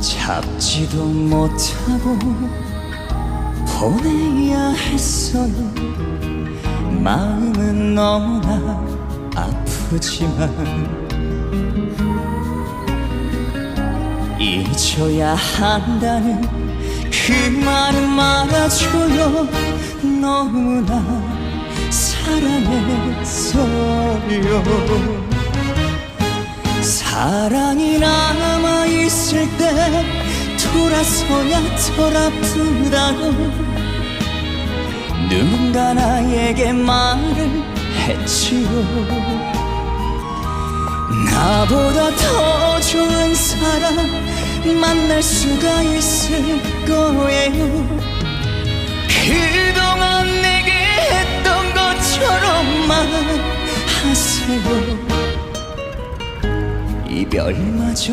잡지도 못하고 보내야 했어요. 마음은 너무나 아프지만 잊어야 한다는 그 말은 말아줘요. 너무나 사랑했어요. 사랑이 남아 있을 때 돌아서야 덜 아프다고 누군가 나에게 말을 했지요 나보다 더 좋은 사람 만날 수가 있을 거예요. 그동안 내게 했던 것처럼만 하세요. 이별마저